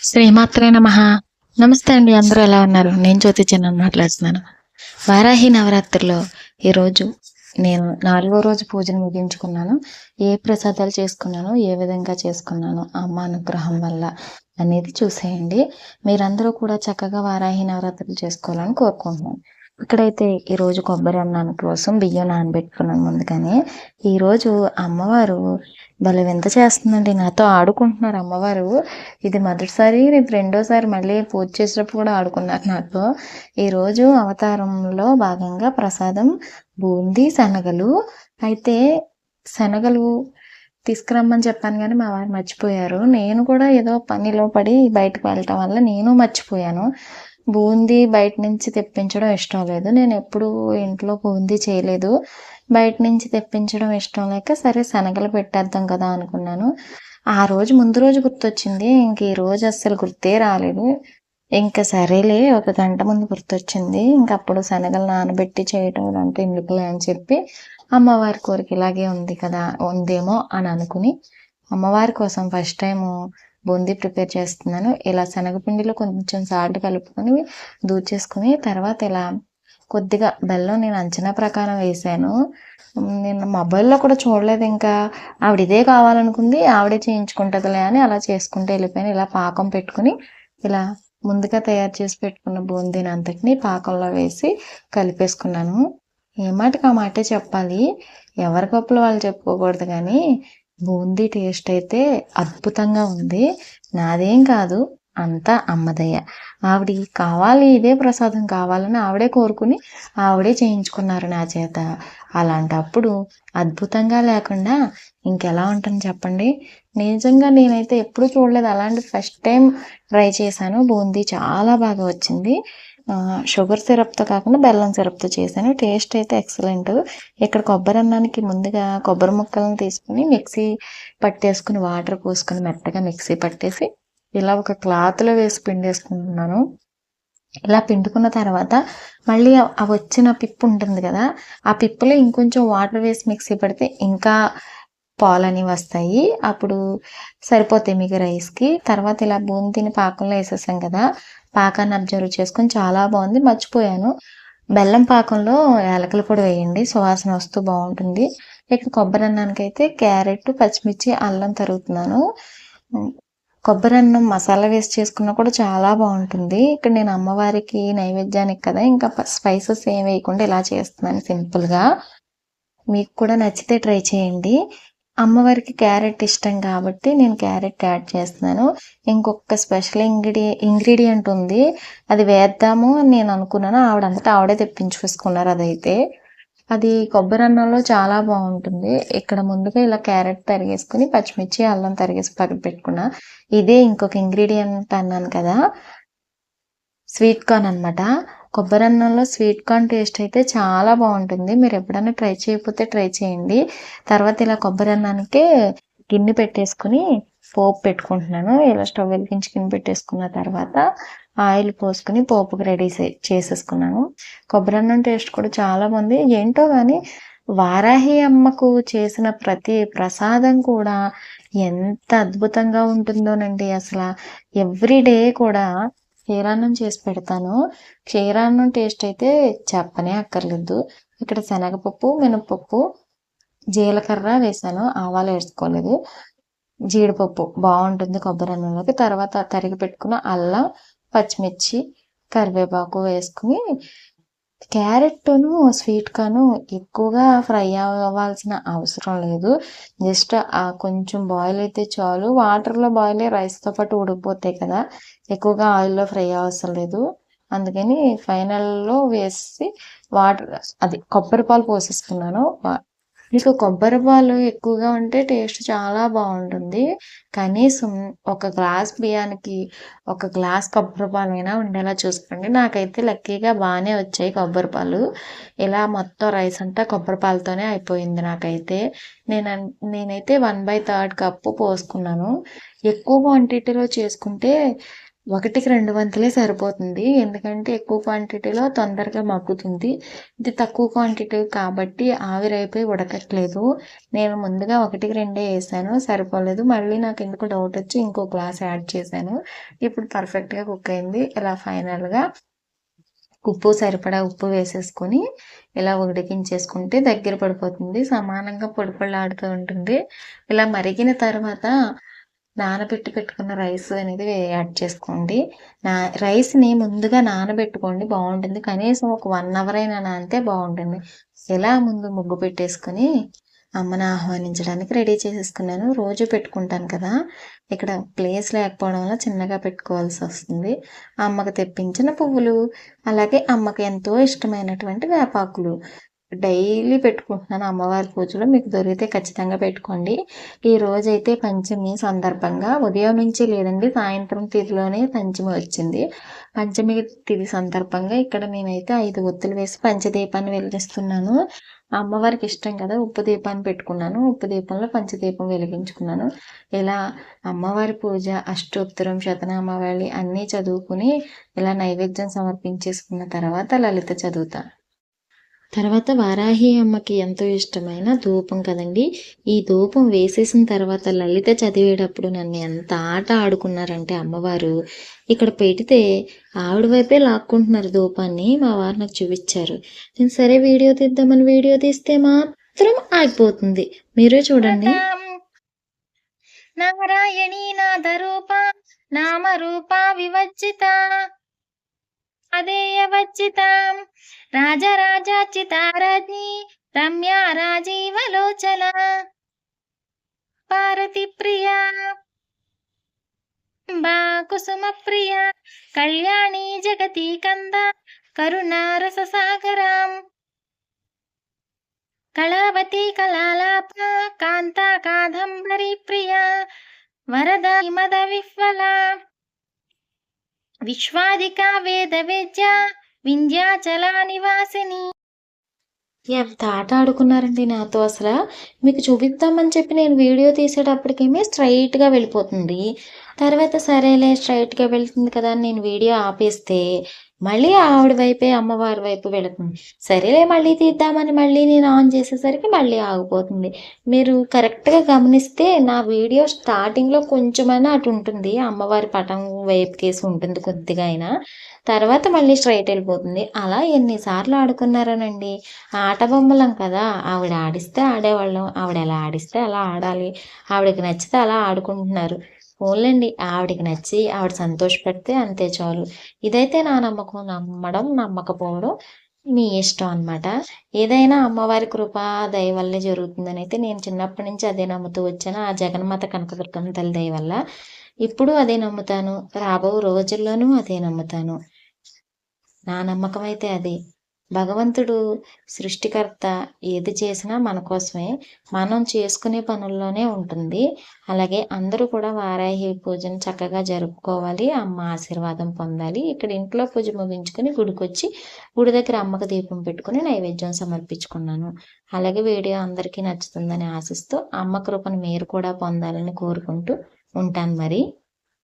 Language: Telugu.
శ్రీమాత్రే నమ. నమస్తే అండి అందరూ ఎలా ఉన్నారు? నేను జ్యోతి చిన్న మాట్లాడుతున్నాను. వారాహి నవరాత్రిలో ఈరోజు నేను నాలుగో రోజు పూజను ముగించుకున్నాను. ఏ ప్రసాదాలు చేసుకున్నాను ఏ విధంగా చేసుకున్నాను అమ్మ అనుగ్రహం వల్ల అనేది చూసేయండి. మీరందరూ కూడా చక్కగా వారాహి నవరాత్రులు చేసుకోవాలని కోరుకుంటున్నాను. ఇక్కడైతే ఈరోజు కొబ్బరి అన్నాను కోసం బియ్యం నానబెట్టుకున్నాను ముందుగానే ఈరోజు అమ్మవారు భలే వింత చేస్తుందండి. నాతో ఆడుకుంటున్నారు అమ్మవారు. ఇది మొదటిసారి రేపు రెండోసారి మళ్ళీ పూజ చేసేటప్పుడు కూడా ఆడుకున్నారు నాతో. ఈరోజు అవతారంలో భాగంగా ప్రసాదం బూంది శనగలు. అయితే శనగలు తీసుకురమ్మని చెప్పాను కానీ మా వారు మర్చిపోయారు. నేను కూడా ఏదో పనిలో పడి బయటకు వెళ్ళటం వల్ల నేను మర్చిపోయాను. బూందీ బయట నుంచి తెప్పించడం ఇష్టం లేదు. నేను ఎప్పుడు ఇంట్లో బూందీ చేయలేదు. బయట నుంచి తెప్పించడం ఇష్టం లేక సరే శనగలు పెట్టేద్దాం కదా అనుకున్నాను. ఆ రోజు ముందు రోజు గుర్తొచ్చింది. ఇంక ఈ రోజు అస్సలు గుర్తే రాలేదు. ఇంకా సరేలే ఒక గంట ముందు గుర్తొచ్చింది. ఇంక అప్పుడు శనగలు నానబెట్టి చేయటం ఇలాంటి ఎందుకులే అని చెప్పి అమ్మవారి కోరిక ఇలాగే ఉంది కదా ఉందేమో అని అనుకుని అమ్మవారి కోసం ఫస్ట్ టైం బూందీ ప్రిపేర్ చేస్తున్నాను. ఇలా శనగపిండిలో కొంచెం సాల్ట్ కలుపుకొని దూచేసుకుని తర్వాత ఇలా కొద్దిగా బెల్లం నేను అంచనా ప్రకారం వేసాను. నేను మొబైల్లో కూడా చూడలేదు ఇంకా. ఆవిడ ఇదే కావాలనుకుంది ఆవిడే చేయించుకుంటుందిలే అని అలా చేసుకుంటూ వెళ్ళిపోయాను. ఇలా పాకం పెట్టుకుని ఇలా ముందుగా తయారు చేసి పెట్టుకున్న బూందీని అంతటిని పాకంలో వేసి కలిపేసుకున్నాను. ఏ మాటకి ఆ మాటే చెప్పాలి. ఎవరి గొప్పలు వాళ్ళు చెప్పుకోకూడదు కానీ బూందీ టేస్ట్ అయితే అద్భుతంగా ఉంది. నాదేం కాదు అంతా అమ్మదయ్య. ఆవిడ కావాలి ఇదే ప్రసాదం కావాలని ఆవిడే కోరుకుని ఆవిడే చేయించుకున్నారు నా చేత. అలాంటప్పుడు అద్భుతంగా లేకుండా ఇంకెలా ఉంటుంది చెప్పండి? నిజంగా నేనైతే ఎప్పుడు చూడలేదు. అలాంటి ఫస్ట్ టైం ట్రై చేశాను. బూందీ చాలా బాగా వచ్చింది. షుగర్ సిరప్తో కాకుండా బెల్లం సిరప్తో చేశాను. టేస్ట్ అయితే ఎక్సలెంట్. ఇక్కడ కొబ్బరి అన్నానికి ముందుగా కొబ్బరి ముక్కలను తీసుకుని మిక్సీ పట్టేసుకుని వాటర్ పోసుకొని మెత్తగా మిక్సీ పట్టేసి ఇలా ఒక క్లాత్లో వేసి పిండేసుకుంటున్నాను. ఇలా పిండుకున్న తర్వాత మళ్ళీ వచ్చిన పిప్పు ఉంటుంది కదా ఆ పిప్పులో ఇంకొంచెం వాటర్ వేసి మిక్సీ పడితే ఇంకా పాలని వస్తాయి. అప్పుడు సరిపోతాయి మీకు రైస్కి. తర్వాత ఇలా బూందీని పాకంలో వేసేసాం కదా పాకాన్ని అబ్జర్వ్ చేసుకొని చాలా బాగుంది. మర్చిపోయాను. బెల్లం పాకంలో యాలకుల పొడి వేయండి. సువాసన వస్తూ బాగుంటుంది. ఇక్కడ కొబ్బరి అన్నానికి అయితే క్యారెట్ పచ్చిమిర్చి అల్లం తరుగుతున్నాను. కొబ్బరి అన్నం మసాలా వేసి చేసుకున్నా కూడా చాలా బాగుంటుంది. ఇక్కడ నేను అమ్మవారికి నైవేద్యానికి కదా ఇంకా స్పైసెస్ ఏం వేయకుండా ఇలా చేస్తున్నాను సింపుల్గా. మీకు కూడా నచ్చితే ట్రై చేయండి. అమ్మవారికి క్యారెట్ ఇష్టం కాబట్టి నేను క్యారెట్ యాడ్ చేస్తున్నాను. ఇంకొక స్పెషల్ ఇంగ్రీడియ ఇంగ్రీడియంట్ ఉంది. అది వేద్దాము అని నేను అనుకున్నాను. ఆవిడంతటా ఆవిడే తెప్పించుకొసుకున్నారు అదైతే. అది కొబ్బరి అన్నంలో చాలా బాగుంటుంది. ఇక్కడ ముందుగా ఇలా క్యారెట్ తరిగేసుకుని పచ్చిమిర్చి అల్లం తరిగేసి పక్కన పెట్టుకున్నా. ఇదే ఇంకొక ఇంగ్రీడియంట్ అన్నాను కదా. స్వీట్ కార్న్ అనమాట కొబ్బరి అన్నంలో స్వీట్ కార్న్ టేస్ట్ అయితే చాలా బాగుంటుంది. మీరు ఎప్పుడైనా ట్రై చేయకపోతే ట్రై చేయండి. తర్వాత ఇలా కొబ్బరి అన్నానికి గిన్నె పెట్టేసుకుని పోపు పెట్టుకుంటున్నాను. ఇలా స్టవ్ వెలిగించి గిన్నె పెట్టేసుకున్న తర్వాత ఆయిల్ పోసుకుని పోపుకి రెడీ చేసేసుకున్నాను. కొబ్బరి అన్నం టేస్ట్ కూడా చాలా బాగుంది. ఏంటో కానీ వారాహి అమ్మకు చేసిన ప్రతి ప్రసాదం కూడా ఎంత అద్భుతంగా ఉంటుందోనండి. అసలు ఎవ్రీ డే కూడా క్షీరాన్నం చేసి పెడతాను. క్షీరాన్నం టేస్ట్ అయితే చెప్పనే అక్కర్లేదు. ఇక్కడ శనగపప్పు మినపప్పు జీలకర్ర వేసాను. ఆవాలు వేసుకోలేదు. జీడిపప్పు బాగుంటుంది కొబ్బరి అన్నంలోకి. తర్వాత తరిగి పెట్టుకున్న అల్లం పచ్చిమిర్చి కరివేపాకు వేసుకుని క్యారెట్ను స్వీట్ కాను ఎక్కువగా ఫ్రై అవ్వాల్సిన అవసరం లేదు. జస్ట్ ఆ కొంచెం బాయిల్ అయితే చాలు. వాటర్లో బాయిల్ రైస్తో పాటు ఉడికిపోతాయి కదా. ఎక్కువగా ఆయిల్లో ఫ్రై అవసరం లేదు. అందుకని ఫైనల్లో వేసి వాటర్ అది కొబ్బరి పాలు పోసేసుకున్నాను మీకు కొబ్బరి పాలు ఎక్కువగా ఉంటే టేస్ట్ చాలా బాగుంటుంది. కనీసం ఒక గ్లాస్ బియ్యానికి ఒక గ్లాస్ కొబ్బరి పాలు అయినా ఉండేలా చూసుకోండి. నాకైతే లక్కీగా బాగానే వచ్చాయి కొబ్బరి పాలు ఇలా మొత్తం రైస్ అంతా కొబ్బరి పాలతోనే అయిపోయింది నాకైతే. నేను నేనైతే వన్ బై థర్డ్ కప్పు పోసుకున్నాను. ఎక్కువ క్వాంటిటీలో చేసుకుంటే ఒకటికి రెండు వంతులే సరిపోతుంది. ఎందుకంటే ఎక్కువ క్వాంటిటీలో తొందరగా మగ్గుతుంది. ఇది తక్కువ క్వాంటిటీ కాబట్టి ఆవిరైపోయి ఉడకట్లేదు. నేను ముందుగా ఒకటికి రెండే వేసాను. సరిపోలేదు. మళ్ళీ నాకు ఎందుకు డౌట్ వచ్చి ఇంకో గ్లాస్ యాడ్ చేశాను. ఇప్పుడు పర్ఫెక్ట్గా కుక్ అయింది. ఇలా ఫైనల్గా ఉప్పు సరిపడా ఉప్పు వేసేసుకొని ఇలా ఉడికించేసుకుంటే దగ్గర పడిపోతుంది. సమానంగా పొడి ఉంటుంది. ఇలా మరిగిన తర్వాత నానబెట్టి పెట్టుకున్న రైస్ అనేది యాడ్ చేసుకోండి. నా రైస్ని ముందుగా నానబెట్టుకోండి బాగుంటుంది. కనీసం ఒక వన్ అవర్ అయినా నానితే బాగుంటుంది. ఇలా ముందు ముగ్గు పెట్టేసుకొని అమ్మని ఆహ్వానించడానికి రెడీ చేసేసుకున్నాను. రోజు పెట్టుకుంటాను కదా. ఇక్కడ ప్లేస్ లేకపోవడం వల్ల చిన్నగా పెట్టుకోవాల్సి వస్తుంది. అమ్మకు తెప్పించిన పువ్వులు అలాగే అమ్మకు ఎంతో ఇష్టమైనటువంటి వేపాకులు. డైలీ పెట్టుకుంటున్నాను అమ్మవారి పూజలో. మీకు దొరికితే ఖచ్చితంగా పెట్టుకోండి. ఈ రోజైతే పంచమి సందర్భంగా ఉదయం నుంచి లేదండి సాయంత్రం తిథిలోనే పంచమి వచ్చింది. పంచమి తిథి సందర్భంగా ఇక్కడ నేనైతే ఐదు ఒత్తులు వేసి పంచదీపాన్ని వెలిగిస్తున్నాను. అమ్మవారికి ఇష్టం కదా ఉప్పు దీపాన్ని పెట్టుకున్నాను. ఉప్పు దీపంలో పంచదీపం వెలిగించుకున్నాను. ఇలా అమ్మవారి పూజ అష్టోత్తరం శతనామావళి అన్నీ చదువుకుని ఇలా నైవేద్యం సమర్పించేసుకున్న తర్వాత లలిత చదువుతాను తర్వాత వారాహి అమ్మకి ఎంతో ఇష్టమైన ధూపం కదండి. ఈ ధూపం వేసేసిన తర్వాత లలిత చదివేటప్పుడు నన్ను ఎంత ఆట ఆడుకున్నారంటే అమ్మవారు. ఇక్కడ పెడితే ఆవిడ వైపే లాక్కుంటున్నారు ధూపాన్ని మా వారు నాకు చూపించారు. నేను సరే వీడియో తీద్దామని వీడియో తీస్తే మాత్రం ఆగిపోతుంది. మీరే చూడండి. నారాయణీ నాదరూప నామరూప వివచ్చిత. అదేయవచ్చితాం రాజరాజాచితారాజ్ఞి రమ్యా రాజీవలోచన. పార్వతి ప్రియా బా కుసుమ ప్రియ కళ్యాణి జగతి కంద కరుణారస సాగరాం కళావతి కళాలాప కాంతా కాదంబరి ప్రియా వరద మద విహ్వల విశ్వాదిక వేద విద్య వింధ్యాచల నివాసిని. ఎంత ఆట ఆడుకున్నారండి నాతో అసలు? మీకు చూపిద్దామని చెప్పి నేను వీడియో తీసేటప్పటికేమీ స్ట్రైట్గా వెళ్ళిపోతుంది. తర్వాత సరేలే స్ట్రైట్గా వెళ్తుంది కదా అని నేను వీడియో ఆపేస్తే మళ్ళీ ఆవిడ వైపే అమ్మవారి వైపు వెళుతుంది. సరేలే మళ్ళీ తీద్దామని మళ్ళీ నేను ఆన్ చేసేసరికి మళ్ళీ ఆగిపోతుంది. మీరు కరెక్ట్గా గమనిస్తే నా వీడియో స్టార్టింగ్లో కొంచెమైనా అటు ఉంటుంది. అమ్మవారి పటం వైపు కేసు ఉంటుంది కొద్దిగా అయినా. తర్వాత మళ్ళీ స్ట్రైట్ వెళ్ళిపోతుంది. అలా ఎన్నిసార్లు ఆడుకున్నారనండి. ఆట బొమ్మలం కదా. ఆవిడ ఆడిస్తే ఆడేవాళ్ళం. ఆవిడ ఎలా ఆడిస్తే అలా ఆడాలి. ఆవిడకి నచ్చితే అలా ఆడుకుంటున్నారు. పోన్లేండి. ఆవిడకి నచ్చి ఆవిడ సంతోషపెడితే అంతే చాలు. ఇదైతే నా నమ్మకం నమ్మడం నమ్మకపోవడం మీ ఇష్టం అనమాట ఏదైనా అమ్మవారి కృప దయ వల్లే జరుగుతుందని అయితే నేను చిన్నప్పటి నుంచి అదే నమ్ముతూ వచ్చాను. ఆ జగన్మాత కనకదుర్గమ్మ తల్లి దయ వల్ల ఇప్పుడు అదే నమ్ముతాను. రాబో రోజుల్లోనూ అదే నమ్ముతాను. నా నమ్మకం అయితే అది. భగవంతుడు సృష్టికర్త ఏది చేసినా మన కోసమే. మనం చేసుకునే పనుల్లోనే ఉంటుంది. అలాగే అందరూ కూడా వారాహి పూజను చక్కగా జరుపుకోవాలి. అమ్మ ఆశీర్వాదం పొందాలి. ఇక్కడ ఇంట్లో పూజ ముగించుకొని గుడికొచ్చి గుడి దగ్గర అమ్మకు దీపం పెట్టుకుని నైవేద్యం సమర్పించుకున్నాను. అలాగే వీడియో అందరికీ నచ్చుతుందని ఆశిస్తూ అమ్మ కృపను మీరు కూడా పొందాలని కోరుకుంటూ ఉంటాను మరి.